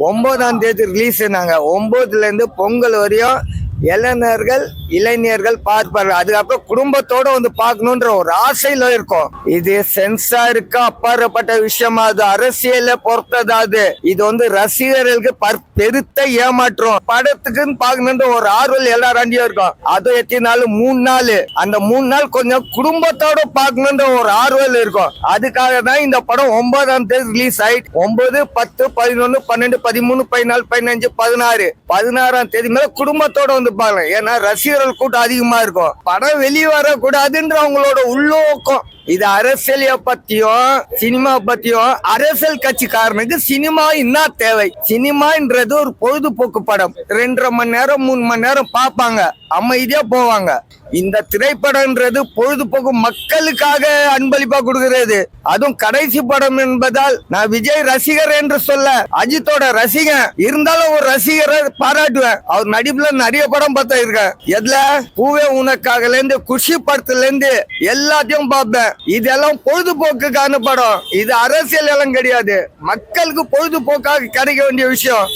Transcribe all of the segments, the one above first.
ஒன்பதாம் தேதி ரிலீஸ் நாங்க ஒன்பதுல இருந்து பொங்கல் வரையும் இளைஞர்கள் இளைஞர்கள் பார்ப்பார்கள். அதுக்கப்புறம் குடும்பத்தோட வந்து பார்க்கணுன்ற ஒரு ஆசையில இருக்கும். இது சென்சாருக்கு அப்பாற்பட்ட விஷயமா? அது அரசியல பொறுத்ததாது இது வந்து ரசிகர்களுக்கு பெருத்த ஏமாற்றம். படத்துக்குன்னு பார்க்கணுன்ற ஒரு ஆர்வல் எல்லாராண்டியும் இருக்கும். அதுவும் எத்தனை நாள்? மூணு நாள். அந்த மூணு நாள் கொஞ்சம் குடும்பத்தோட பார்க்கணுன்ற ஒரு ஆர்வல் இருக்கும். அதுக்காக தான் இந்த படம் ஒன்பதாம் தேதி ரிலீஸ் ஆயிட்டு ஒன்பது பத்து பதினொன்னு பன்னெண்டு பதிமூணு பதினாலு பதினஞ்சு பதினாறு பதினாறாம் தேதி மேல குடும்பத்தோட வந்து பார்க்கலாம் ஏன்னா ரசிகர்கள் கூட்டம் அதிகமா இருக்கும். படம் வெளியே வரக்கூடாதுன்ற அவங்களோட உள்ளோக்கம் இது அரசியலைய பத்தியும் சினிமா பத்தியும் அரசியல் கட்சிக்காரனுக்கு சினிமா என்ன தேவை? சினிமான்றது ஒரு பொழுதுபோக்கு படம். ரெண்டரை மணி நேரம் மூணு மணி நேரம் பார்ப்பாங்க. அமைதியா போவாங்க. இந்த திரைப்படம்ன்றது பொழுதுபோக்கு மக்களுக்காக அன்பளிப்பா கொடுக்கிறது. அதுவும் கடைசி படம் என்பதால் நான் விஜய் ரசிகர் என்று சொல்ல அஜித்தோட ரசிகன். இருந்தாலும் ஒரு ரசிகரை பாராட்டுவேன். அவர் நடிப்புல நிறைய படம் பார்த்தா இருக்கேன் எதுல? பூவே உனக்காக இருந்து குஷி படத்துல இருந்து எல்லாத்தையும் பார்ப்பேன். இதெல்லாம் பொழுதுபோக்குக்கான படம் இது அரசியல் எல்லாம் கிடையாது. மக்களுக்கு பொழுதுபோக்காக கிடைக்க வேண்டிய விஷயம்.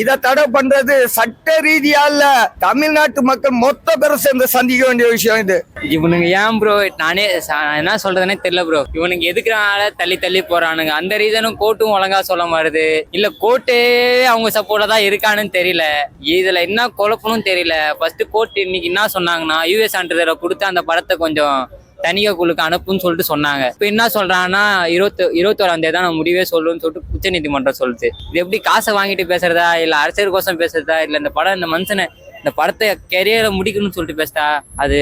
இத தடை பண்றது சட்ட ரீதியா இல்ல தமிழ்நாட்டு மக்கள் மொத்த பேரும் சேர்ந்து சந்திக்க வேண்டிய விஷயம் இது. இவனுங்க ஏன் ப்ரோ நானே என்ன சொல்றதுனே தெரியல ப்ரோ இவனுங்க எதுக்குறனால தள்ளி தள்ளி போறானுங்க? அந்த ரீசனும் கோர்ட்டும் ஒழுங்கா சொல்ல மாறுது இல்ல கோர்ட்டே அவங்க சப்போர்ட்டா தான் இருக்கானுன்னு தெரியல. இதுல என்ன குழப்பணும் தெரியல. ஃபர்ஸ்ட் கோர்ட் இன்னைக்கு என்ன சொன்னாங்கன்னா யூஎஸ் சான்றிதழை கொடுத்து அந்த படத்தை கொஞ்சம் தனியாக குழுக்கு அனுப்புன்னு சொல்லிட்டு சொன்னாங்க. இப்போ என்ன சொல்றாங்கன்னா இருபத்தி இருபத்தோராம் தேதி தான் நான் முடிவே சொல்லுன்னு சொல்லிட்டு உச்ச நீதிமன்றம் சொல்லுது. இது எப்படி காசை வாங்கிட்டு பேசுறதா இல்ல அரசியல் கோசம் பேசுறதா இல்ல இந்த படம் இந்த மனுஷனை இந்த படத்தை கெரியரை முடிக்கணும்னு சொல்லிட்டு பேசிட்டா அது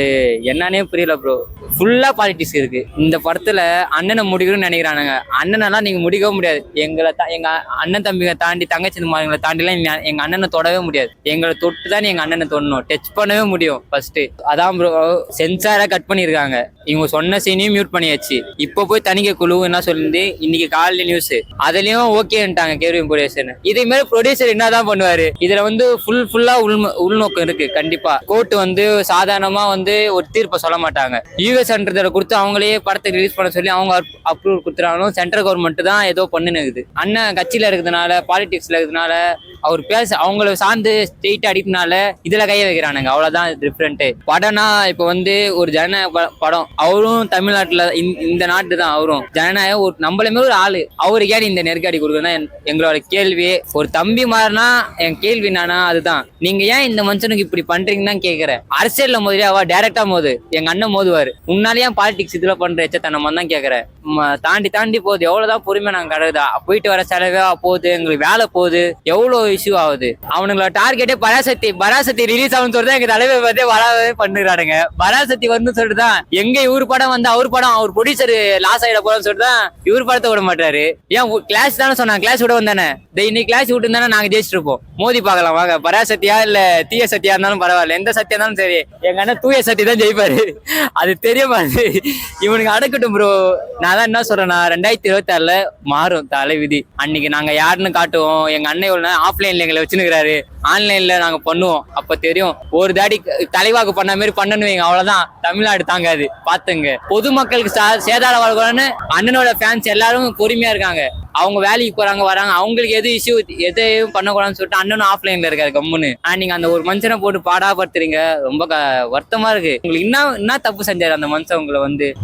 என்னன்னே புரியல ப்ரோ ஃபுல்லாக பாலிட்டிக்ஸ் இருக்கு. இந்த படத்தில் அண்ணனை முடிக்கணும்னு நினைக்கிறானுங்க. அண்ணனெல்லாம் நீங்கள் முடிக்கவும் முடியாது. எங்களை தான் எங்கள் அண்ணன் தம்பிங்க தாண்டி தங்கச்சி தம்பிங்களை தாண்டிலாம் எங்கள் அண்ணனை தொடவே முடியாது. எங்களை தொட்டு தான் எங்கள் அண்ணனை தொடணும். டச் பண்ணவே முடியும் ஃபஸ்ட்டு அதான் ப்ரோ சென்சாராக கட் பண்ணியிருக்காங்க. இவங்க சொன்ன சீனையும் மியூட் பண்ணியாச்சு. இப்போ போய் தணிக்கை குழு என்ன சொல்லுது? இன்னைக்கு காலையில் நியூஸ் அதுலேயும் ஓகேன்ட்டாங்க கேர்வின் ப்ரொடியூசர் இதே மாதிரி ப்ரொடியூசர் என்னதான் பண்ணுவார்? இதில் வந்து ஃபுல் ஃபுல்லா உள் உள்நோக்கம் இருக்கு கண்டிப்பா. கோர்ட் வந்து சாதாரணமா வந்து ஒரு தீர்ப்பை சொல்ல மாட்டாங்க. யூஎஸ் சென்டர் கொடுத்து அவங்களே படத்தை ரிலீஸ் பண்ண சொல்லி அவங்க அப்ரூவல் கொடுத்துறாலும் சென்ட்ரல் கவர்மெண்ட் தான் ஏதோ பண்ணுனுக்குது. அண்ணன் கட்சியில இருக்கிறதுனால பாலிடிக்ஸ்ல இருக்கிறதுனால அவர் பேச அவங்கள சார்ந்து ஸ்ட்ரெயிட் அடிக்கனால இதுல கைய வைக்கிறானுங்க. அவ்வளவுதான் டிஃப்ரெண்ட் படம்னா இப்போ வந்து ஒரு ஜன படம். அவரும் தமிழ்நாட்டுல இந்த- இந்த நாட்டு தான் அவரும். ஜனநாயகம் ஒரு நம்மளுமே ஒரு ஆளு. அவருக்கு ஏன் இந்த நெருக்கடி கொடுக்கணும் என்- எங்களோட கேள்வி ஒரு தம்பி மாறினா என் கேள்வி என்னன்னா அதுதான். நீங்க ஏன் இந்த மனுஷனுக்கு இப்படி பண்றீங்கன்னு தான் கேக்குறேன். அரசியல்ல மோதிரி அவ டேரக்டா மோது. எங்க அண்ணன் மோதுவாரு. உன்னாலேயே ஏன் பாலிடிக்ஸ் இதுல பண்ற எச்சத்தனமா தான் கேக்குறேன். தாண்டி தாண்டி போகுது. எவ்வளவுதான் பொறுமை நாங்க கடவுதா போயிட்டு வர செலவே போகுது. எங்களுக்கு வேலை போகுது. எவ்வளவு இஷ்யூ ஆகுது? அவனுங்களோட டார்கெட்டே பராசக்தி பராசக்தி ரிலீஸ் ஆகும்னு சொல்றது எங்க தலைவர் பார்த்தே வராதே பண்ணுறானுங்க பராசக்தி வரணும்னு சொல்லிட்டு தான் எங்க இவர் படம் வந்து அவர் படம் அவர் ப்ரொடியூசர் லாஸ் ஆயிட போறோம்னு சொல்லிட்டு தான் இவர் படத்தை விட மாட்டாரு. ஏன் கிளாஸ் தானே சொன்னாங்க. கிளாஸ் விட வந்தானே. இன்னைக்கு கிளாஸ் விட்டு தானே நாங்க ஜெயிச்சிட்டு இருப்போம். மோதி பார்க்கலாம். வாங்க. பராசக்தியா இல்ல தீய சத்தியா இருந்தாலும் பரவாயில்ல. எந்த சத்தியா இருந்தாலும் சரி. எங்க அண்ணன் தூய சத்தி தான் ஜெயிப்பாரு. அது தெரிய இவனுக்கு அடக்கட்டும் ப்ரோ நான் தான் என்ன சொல்றேன்னா ரெண்டாயிரத்தி இருபத்தி ஆறுல மாறும் தலை விதி அன்னைக்கு நாங்க யாருன்னு காட்டுவோம். எங்க அண்ணன் இவ்வளவு ஆஃப்லைன்ல எங்களை வச்சுருக்கிறாரு ஆன்லைன்ல நாங்க பண்ணுவோம். அப்ப தெரியும் ஒரு தாடி தலைவாக்கு பண்ண மாதிரி பண்ணணும் அவ்வளவுதான். தமிழ்நாடு தாங்காது. பாத்துங்க. பொதுமக்களுக்கு சா- சேதாரம் வழங்கணும்னு அண்ணனோட ஃபேன்ஸ் எல்லாரும் பொறுமையா இருக்காங்க. அவங்க வேலைக்கு போறாங்க வராங்க. அவங்களுக்கு எது இஷ்யூ எதையும் பண்ணக்கூடாதுன்னு சொல்லிட்டு அண்ணனும் ஆஃப்லைன்ல இருக்காரு கம்முன்னு. ஆனா நீங்க அந்த ஒரு மனுஷனை போட்டு பாடாப்படுத்துறீங்க ரொம்ப க- வருத்தமா இருக்கு. உங்களுக்கு என்ன என்ன தப்பு செஞ்சாரு அந்த மனுஷன் உங்களை வந்து.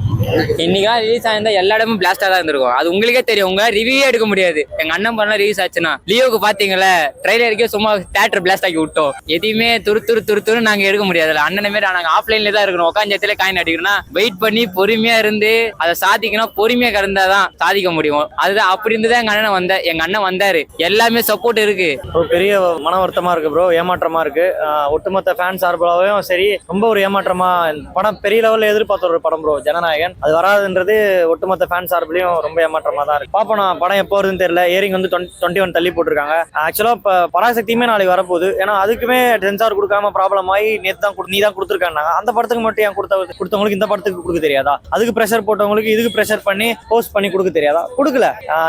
இன்னைக்கா ரிலீஸ் ஆயிருந்தா எல்லா இடமும் பிளாஸ்டா தான் இருந்திருக்கும். அது உங்களுக்கே தெரியும். உங்க ரிவியூ எடுக்க முடியாது. எங்க அண்ணன் பண்ண ரிலீஸ் ஆச்சுன்னா லியோக்கு பாத்தீங்களா ட்ரைலருக்கே சும்மா தேட்டர் பிளாஸ்ட் ஆக்கி விட்டோம். எதையுமே துரு துரு துரு துரு நாங்க எடுக்க முடியாதுல அண்ணனை மாரி நாங்க ஆஃப்லைன்ல தான் இருக்கணும். உட்காந்து இடத்துல காயின் அடிக்கணும்னா வெயிட் பண்ணி பொறுமையா இருந்து அதை சாதிக்கணும். பொறுமையா கிடந்தாதான் சாதிக்க முடியும். அதுதான் அப்படி இருந்து தான் எங்க அண்ணன் வந்த எங்க அண்ணன் வந்தாரு. எல்லாமே சப்போர்ட் இருக்கு. பெரிய மன வருத்தமா இருக்கு ப்ரோ ஏமாற்றமா இருக்கு. ஆஹ் ஒட்டுமொத்த ஃபேன் சார்பாகவும் சரி ரொம்ப ஒரு ஏமாற்றமா படம் பெரிய லெவல்ல எதிர்பார்த்த ஒரு படம் ப்ரோ ஜனநாயகன். அது வராதுன்றது ஒட்டுமொத்த ஃபேன் சார்பிலையும் ரொம்ப ஏமாற்றமா தான் இருக்கு. பாப்போம் நான் படம் எப்போ வருதுன்னு தெரியல. ஏரிங் வந்து டுவெண்ட்டி ஒன் தள்ளி போட்டிருக்காங்க. ஆக்சுவலா இப்போ பராசக்தியுமே நாளைக்கு வரப்போகுது. ஏன்னா அதுக்குமே சென்சார் கொடுக்காம ப்ராப்ளம் ஆகி நேற்று தான் நீ தான் கொடுத்துருக்காங்க அந்த படத்துக்கு மட்டும் ஏன் கொடுத்த கொடுத்தவங்களுக்கு இந்த படத்துக்கு கொடுக்க தெரியாதா? அதுக்கு ப்ரெஷர் போட்டவங்களுக்கு இதுக்கு ப்ரெஷர் பண்ணி போஸ்ட் பண்ணி கொடுக்க தெரியாதா? கொடுக்கல.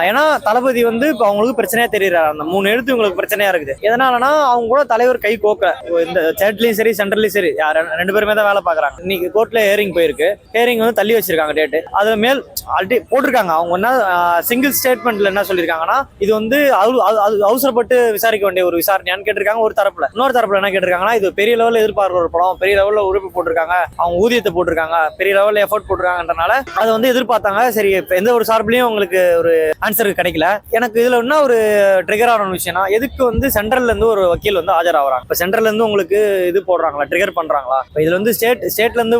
ஏன்னா தளபதி வந்து இப்போ அவங்களுக்கு பிரச்சனையா தெரியறாரு அந்த மூணு எழுத்து இவங்களுக்கு பிரச்சனையா இருக்குது. எதனாலனா அவங்க கூட தலைவர் கை கோக்க இந்த ஸ்டேட்லயும் சரி சென்ட்ரலையும் சரி யார் ரெண்டு பேருமே தான் வேலை பாக்குறாங்க இன்னைக்கு கோர்ட்ல ஹேரிங் போயிருக்கு. ஹேரிங் வந்து தள்ளி வச்சிருக்காங்க. வச்சிருக்காங்க டேட்டு அது மேல் ஆல்ரெடி போட்டிருக்காங்க. அவங்க என்ன சிங்கிள் ஸ்டேட்மெண்ட்ல என்ன சொல்லியிருக்காங்கன்னா இது வந்து அவசரப்பட்டு விசாரிக்க வேண்டிய ஒரு விசாரணையான்னு கேட்டிருக்காங்க. ஒரு தரப்புல. இன்னொரு தரப்புல என்ன கேட்டிருக்காங்கன்னா இது பெரிய லெவலில் எதிர்பார்க்கிற ஒரு படம். பெரிய லெவலில் உறுப்பு போட்டிருக்காங்க. அவங்க ஊதியத்தை போட்டிருக்காங்க. பெரிய லெவலில் எஃபோர்ட் போட்டிருக்காங்கன்றனால அதை வந்து எதிர்பார்த்தாங்க. சரி எந்த ஒரு சார்பிலையும் உங்களுக்கு ஒரு ஆன்சர் கிடைக்கல. எனக்கு இதுல என்ன ஒரு ட்ரிகர் ஆன விஷயம்னா எதுக்கு வந்து சென்ட்ரல்ல இருந்து ஒரு வக்கீல் வந்து ஆஜராகிறாங்க? இப்போ சென்ட்ரல்ல இருந்து உங்களுக்கு இது போடுறாங்களா? ட்ரிகர் பண்றாங்களா? இப்போ இதுல வந்து ஸ்டேட் ஸ்டேட்ல இருந்து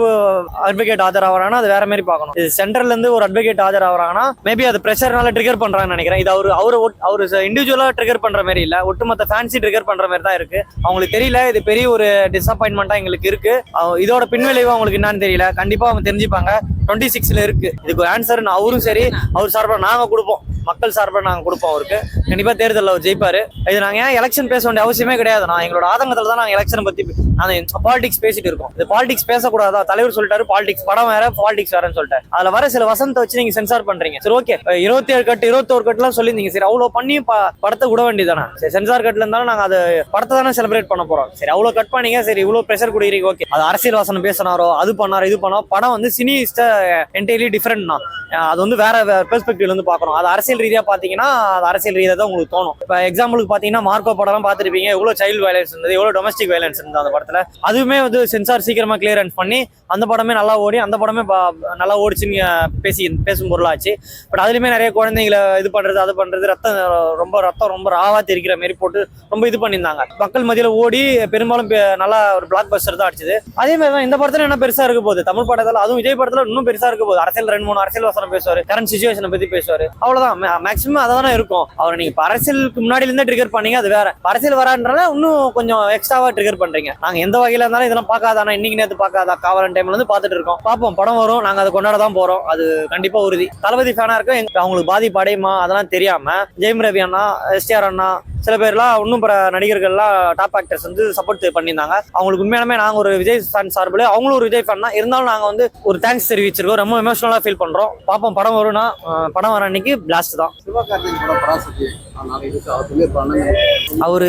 அட்வொகேட் ஆஜராகிறாங்கன்னா அது வேற மாதிரி பார்க்கணும். இது சென்ட்ரல்ல இருந்து ஒரு அட்வொகேட் ஆஜராகிறாங்கன்னா மேபி அது ப்ரெஷர்னால ட்ரிகர் பண்றாங்கன்னு நினைக்கிறேன். இது அவர் அவர் அவர் இண்டிவிஜுவலா ட்ரிகர் பண்ற மாதிரி இல்ல. ஒட்டுமொத்த ஃபேன்சி ட்ரிகர் பண்ற மாதிரி தான் இருக்கு. அவங்களுக்கு தெரியல இது பெரிய ஒரு டிசப்பாயின்மெண்டா எங்களுக்கு இருக்கு. அவ- இதோட பின்விளைவு அவங்களுக்கு என்னன்னு தெரியல. கண்டிப்பா அவங்க தெரிஞ்சுப்பாங்க. டுவெண்ட்டி சிக்ஸ்ல இருக்கு. இதுக்கு ஆன்சர் அவரும் சரி அவர் சார்பாக நாங்க கொடுப்போம். மக்கள் சார்பாக நாங்க கொடுப்போம் அவருக்கு. கண்டிப்பா தேர்தலில் அவர் ஜெயிப்பாரு. இது நாங்க ஏன் எலெக்ஷன் பேச வேண்டிய அவசியமே கிடையாது. நான் எங்களோட ஆதங்கத்துல தான் நாங்க எலெக்ஷனை பத்தி அந்த பாலிடிக்ஸ் பேசிட்டு இருக்கோம். இது பாலிடிக்ஸ் பேசக்கூடாதா? தலைவர் சொல்லிட்டாரு பாலிடிக்ஸ் படம் வேற பாலிடிக்ஸ் வேறன்னு சொல்லிட்டு அதுல வர சில வசந்த வச்சு நீங்க சென்சார் பண்றீங்க. சரி ஓகே இருபத்தி ஏழு கட்டு இருபத்தோரு கட்டுலாம் சொல்லியிருந்தீங்க. சரி அவ்வளவு பண்ணி படத்தை விட வேண்டியதானே சரி சென்சார் கட்ல இருந்தாலும் நாங்க அதை படத்தை தானே செலிப்ரேட் பண்ண போறோம். சரி அவ்வளவு கட் பண்ணீங்க. சரி இவ்வளவு ப்ரெஷர் கொடுக்குறீங்க. ஓகே அது அரசியல் வாசனம் பேசினாரோ அது பண்ணாரோ இது பண்ணாரோ படம் வந்து சினிஸ்ட என்டையர்லி டிஃப்ரெண்ட் தான் அது வந்து வேற பெர்ஸ்பெக்டிவ்ல இருந்து பார்க்கணும். அது அரசியல் ரீதியா பாத்தீங்கன்னா அது அரசியல் ரீதியா தான் உங்களுக்கு தோணும். இப்போ எக்ஸாம்பிளுக்கு பாத்தீங்கன்னா மார்க்கோ படம் பார்த்துருப்பீங்க. எவ்வளவு சைல்டு வயலன்ஸ் இருந்தது எவ்வளவு டொமஸ்டிக் வயலன்ஸ் இருந்தது அந்த படம் அதுவுமே வந்து சென்சார் சீக்கிரமா கிளியரன்ஸ் பண்ணி அந்த படமே நல்லா ஓடி அந்த படமே பா- நல்லா ஓடிச்சுன்னு பேசி பேசும் பொருளாச்சு. பட் அதுலயுமே நிறைய குழந்தைங்களை இது பண்றது அது பண்றது ரத்தம் ரொம்ப ரத்தம் ரொம்ப ராவா தெரிக்கிற மாதிரி போட்டு ரொம்ப இது பண்ணியிருந்தாங்க. மக்கள் மத்தியில ஓடி பெரும்பாலும் நல்லா ஒரு பிளாக் பஸ்டர் தான் அடிச்சது. அதே மாதிரி தான் இந்த படத்துல என்ன பெருசா இருக்க போகுது? தமிழ் படத்துல அதுவும் விஜய் படத்துல இன்னும் பெருசா இருக்க போகுது. அரசியல் ரெண்டு மூணு அரசியல் வசனம் பேசுவாரு. கரண்ட் சுச்சுவேஷனை பத்தி பேசுவாரு. அவ்வளவுதான். மேக்ஸிமம் அதானே இருக்கும். அவர் நீங்க அரசியலுக்கு முன்னாடி இருந்தே ட்ரிகர் பண்ணீங்க அது வேற. அரசியல் வரான்றனால இன்னும் கொஞ்சம் எக்ஸ்ட்ராவா ட்ரிகர் பண்றீங்க. நாங்க எந்த வகையில இருந்தாலும் இதெல்லாம் பார்க்காதானா இன்னைக்கு நேத்து பார்க்காதா. காவலன் டைம்ல இருந்து பார்த்துட்டு இருக்கோம். பார்ப்போம். படம் வரும். நாங்க அதை கொண்டாட தான் போறோம். அது கண்டிப்பா உறுதி. தளபதி ஃபேனா இருக்கும் அவங்களுக்கு பாதிப்பு அடையுமா? அதெல்லாம் தெரியாம ஜெயம் ரவி அண்ணா எஸ்டிஆர் அண்ணா சில பேர்லாம் இன்னும் பிற நடிகர்கள்லாம் டாப் ஆக்டர்ஸ் வந்து சப்போர்ட் பண்ணியிருந்தாங்க. அவங்களுக்கு உண்மையாலுமே நாங்கள் ஒரு விஜய் ஃபேன் சார்பில் அவங்களும் ஒரு விஜய் ஃபேன் தான். இருந்தாலும் நாங்கள் வந்து ஒரு தேங்க்ஸ் தெரிவிச்சிருக்கோம். ரொம்ப எமோஷனலாக ஃபீல் பண்ணுறோம் பார்ப்போம் படம் வரும்னா படம் வர அன்னைக்கு பிளாஸ்ட் தான். அவர்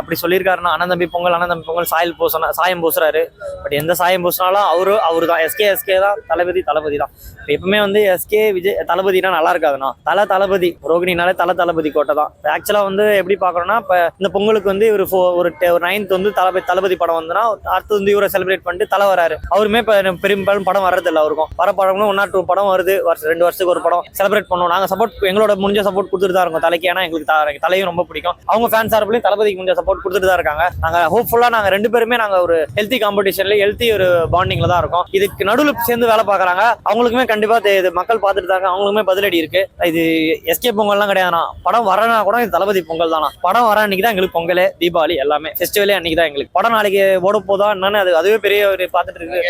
அப்படி சொல்லியிருக்காருன்னா அண்ணன் தம்பி பொங்கல் அண்ணன் தம்பி பொங்கல் சாயல் பூசணும் சாயம் பூசுறாரு. பட் எந்த சாயம் பூசினாலும் அவரு அவரு தான். எஸ்கே எஸ்கே தான். தளபதி தளபதி தான். இப்போ எப்பவுமே வந்து எஸ்கே விஜய் தளபதினா நல்லா இருக்காதுண்ணா. தல தளபதி ரோகிணினாலே தல தளபதி கோட்டை தான். ஆக்சுவலாக வந்து எப்படி பார்க்குறோன்னா இப்போ இந்த பொங்கலுக்கு வந்து இவர் ஒரு ஒரு நைன்த் வந்து தளபதி தளபதி படம் வந்துன்னா அடுத்து வந்து இவரை செலிப்ரேட் பண்ணிட்டு தலை வராரு. அவருமே இப்போ பெரும்பாலும் படம் வர்றதில்ல அவருக்கும். வர படங்களும் ஒன் ஆர் டூ படம் வருது. வருஷம் ரெண்டு வருஷத்துக்கு ஒரு படம் செலிப்ரேட் பண்ணுவோம். நாங்கள் சப்போர்ட் எங்களோட முடிஞ்ச சப்போர்ட் கொடுத்துட்டு தான் இருக்கோம். தலைக்கு ஏன்னா எங்களுக்கு தலையும் ரொம்ப பிடிக்கும். அவங்க ஃபேன் சார்பிலையும் தளபதிக்கு முடிஞ்ச சப்போர்ட் கொடுத்துட்டு தான் இருக்காங்க. நாங்கள் ஹோப்ஃபுல்லாக நாங்கள் ரெண்டு பேருமே நாங்கள் ஒரு ஹெல்த்தி காம்படிஷன்ல ஹெல்த்தி ஒரு பாண்டிங்ல தான் இருக்கும். இதுக்கு நடுவில் சேர்ந்து வேலை பார்க்குறாங்க. அவங்களுக்குமே கண்டிப்பாக இது மக்கள் பார்த்துட்டு இருக்காங்க. அவங்களுக்குமே பதிலடி இருக்கு. இது எஸ்கே பொங்கல்லாம் கிடையாதுண்ணா. படம் வரனா கூட இது தளபதி பொங்கல் தானா? படம் வர அன்னைக்கு தான் எங்களுக்கு பொங்கல் தீபாவளி எல்லாமே. ஃபெஸ்டிவலே அன்னைக்கு தான் எங்களுக்கு. படம் நாளைக்கு ஓட போதா என்னன்னு அது அதுவே பெரிய ஒரு பார்த்துட்டு இருக்கு.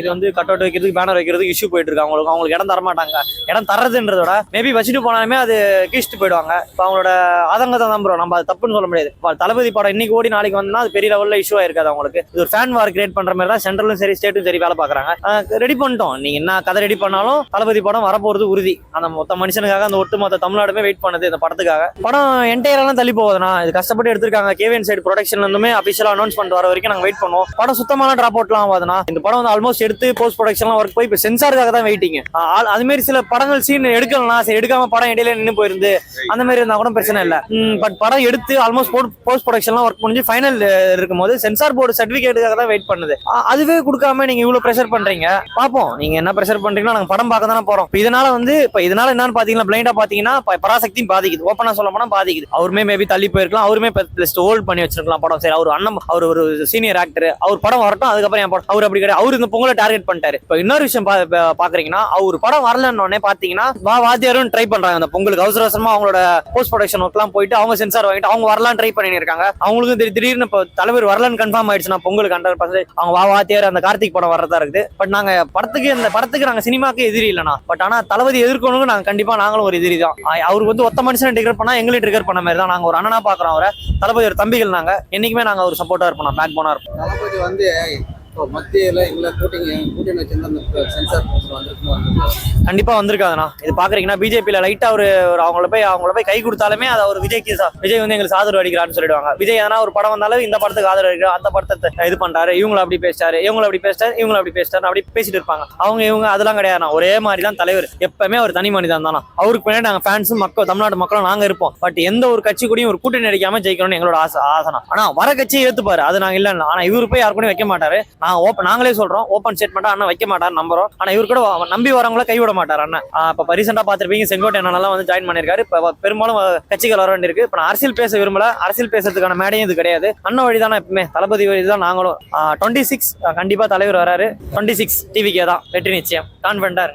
இது வந்து கட் அவுட் வைக்கிறதுக்கு பேனர் வைக்கிறதுக்கு இஷ்யூ போயிட்டு இருக்கு. அவங்களுக்கு அவங்களுக்கு இடம் தர மாட்டாங்க. இடம் தர்றதுன்றதோட மேபி வச்சுட்டு போனாலுமே அது கீழ்ச்சிட்டு போயிடுவாங்க. இப்போ அவங்களோட ஆதங்கத்தை தான் ப்ரோ நம்ம அது தப்புன்னு சொல்ல முடியாது. இப்போ தளபதி படம் இன்னைக்கு ஓடி நாளைக்கு வந்தா அது பெரிய லெவலில் இஷ்யூ ஆயிருக்காது அவங்களுக்கு. இது ஒரு ஃபேன் வார் கிரியேட் பண்ற மாதிரி தான் சென்ட்ரலும் சரி ஸ்டேட்டும் சரி வேலை பார்க்குறாங்க. ரெடி பண்ணிட்டோம். நீங்க என்ன கதை ரெடி பண்ணாலும் தளபதி படம் வரப்போறது உறுதி. அந்த மொத்த மனுஷனுக்காக அந்த ஒட்டுமொத்த தமிழ்நாடுமே வெயிட் பண்ணுது இந்த படத்துக்காக. படம் என்டையரெல்லாம் தள்ளி போகுதுண்ணா. இது கஷ்டப்பட்டு எடுத்திருக்காங்க. கேவிஎன் சைடு ப்ரொடக்ஷன்ல இருந்துமே அபிஷியலா அனௌன்ஸ் பண்ணிட்டு வர வரைக்கும் நாங்க வெயிட் பண்ணுவோம். படம் சுத்தமான டிராப் அவுட்லாம் ஆகாதுண்ணா. இந்த படம் வந்து ஆல்மோஸ்ட் எடுத்து போஸ்ட் ப்ரொடக்ஷன்லாம் ஒர்க் போய் இப்போ சென்சாருக்காக தான் வெயிட்டிங் அது மாதிரி சில படங்கள் சீன் எடுக்கலாம் சரி எடுக்காம படம் இடையில நின்று போயிருந்து அந்த மாதிரி இருந்தா கூட பிரச்சனை இல்லை. பட் படம் எடுத்து ஆல்மோஸ்ட் போஸ்ட் ப்ரொடக்ஷன்லாம் ஒர்க் முடிஞ்சு ஃபைனல் இருக்கும்போது சென்சார் போர்டு சர்டிஃபிகேட்டுக்காக தான் வெயிட் பண்ணுது. அதுவே கொடுக்காம நீங்க இவ்வளவு ப்ரெஷர் பண்றீங்க. பாப்போம். நீங்க என்ன ப்ரெஷர் பண்றீங்கன்னா நாங்க படம் பார்க்க தானே போறோம். இதனால வந்து இப்ப இதனால என்னன்னு பாத்தீங்கன்னா பிளைண்டா பாத்தீங்கன்னா பராசக்தியும் பாதிக்குது. ஓப்பனா சொல்ல போனா பாதிக்குது. அவருமே மேபி தள்ளி போயிருக்கலாம். அவருமே ஹோல்ட் பண்ணி வச்சிருக்கலாம் படம். சரி அவர் அண்ணன் அவர் ஒரு சீனியர் ஆக்டர் அவர் படம் வரட்டும் அதுக்கப்புறம் என் படம். அவர் அப்படி கிடையாது. அவர் இந்த பொங்கலை டார்கெட் பண்ணிட்டாரு. இப்ப இன்னொரு விஷயம் பாக்குறீங்கன்னா அவர் படம் வரலன்னு பாத்தீங்கன்னா வா வாத்தியாரும் ட்ரை பண்றாங்க. அந்த பொங்கலுக்கு அவசர அவசரமா அவங்களோட போஸ்ட் ப்ரொடக்ஷன் ஒர்க்லாம் போயிட்டு அவங்க சென்சார் வாங்கிட்டு அவங்க வரலாம் ட்ரை பண்ணிருக்காங்க இருக்காங்க அவங்களுக்கும் திடீர் திடீர்னு இப்போ தலைவர் வரலன்னு கன்ஃபார்ம் ஆயிடுச்சுன்னா பொங்கலுக்கு ஹண்ட்ரட் பர்சன்டேஜ் அவங்க வா வாத்தியார் அந்த கார்த்திக் படம் வரதா இருக்குது. பட் நாங்க படத்துக்கு இந்த படத்துக்கு நாங்க சினிமாக்கு எதிரி இல்லைனா பட் ஆனா தளபதி எதிர்க்கணும் நாங்க கண்டிப்பா நாங்களும் ஒரு எதிரி தான். அவருக்கு வந்து ஒத்த மனுஷன் ட்ரிகர் பண்ணா எங்களுக்கு ட்ரிகர் பண்ண மாதிரி தான் நாங்க ஒரு அண்ணனா பாக்குறோம் அவரை. தளபதி ஒரு தம்பிகள் நாங்க. என்னைக்குமே நாங்க ஒரு சப்போர்ட்டா இருப்போம். பேக் போனா இருப்போம். தளபதி வந்து இப்போ மத்தியில இல்ல கூட்டிங்க கூட்டணி வச்சிருந்த அந்த சென்சார் வந்து கண்டிப்பா வந்திருக்காதுண்ணா இது பாக்குறீங்கன்னா பிஜேபியில லைட்டா ஒரு அவங்கள போய் அவங்கள போய் கை கொடுத்தாலுமே அதை ஒரு விஜய்க்கு விஜய் வந்து எங்களுக்கு ஆதரவு அடிக்கிறான்னு சொல்லிடுவாங்க. விஜய் எதனா ஒரு படம் வந்தாலும் இந்த படத்துக்கு ஆதரவு அடிக்கிறோம் அந்த படத்தை இது பண்றாரு. இவங்களை அப்படி பேசிட்டாரு. இவங்களை அப்படி பேசிட்டாரு. இவங்களை அப்படி பேசிட்டாரு அப்படி பேசிட்டு இருப்பாங்க. அவங்க இவங்க அதெல்லாம் கிடையாதுண்ணா. ஒரே மாதிரி தான் தலைவர். எப்பவுமே ஒரு தனி மனிதன் தானா அவருக்கு பின்னாடி நாங்க ஃபேன்ஸும் மக்கள் தமிழ்நாட்டு மக்களும் நாங்க இருப்போம். பட் எந்த ஒரு கட்சி கூடயும் ஒரு கூட்டணி அடிக்காம ஜெயிக்கணும்னு எங்களோட ஆசை ஆசனா ஆனா வர கட்சியை ஏத்துப்பாரு. அது நாங்க இல்லை ஆனா இவரு போய் யாரு கூடயும் வைக்க மாட்டாரு. நான் ஓப்பன் நாங்களே சொல்றோம். ஓப்பன் ஸ்டேட்மெண்டா அண்ணா வைக்க மாட்டாரு நம்புறோம். ஆனா இவர் கூட நம்பி வரவங்கள கைவிட மாட்டார் அண்ணன். இப்போ ரீசெண்டாக பார்த்துருப்பீங்க செங்கோட்டை அண்ணன் வந்து ஜாயின் பண்ணிருக்காரு. இப்போ பெரும்பாலும் கட்சிகள் வர வேண்டியிருக்கு. இப்போ நான் அரசியல் பேச விரும்பல. அரசியல் பேசுறதுக்கான மேடையும் இது கிடையாது. அண்ணன் வழி தானே எப்பவுமே. தளபதி வழி தான் நாங்களும் டுவெண்ட்டி சிக்ஸ் கண்டிப்பா தலைவர் வராரு. டுவெண்ட்டி சிக்ஸ் டிவிக்கே தான். வெற்றி நிச்சயம். கான்ஃபிடண்டாக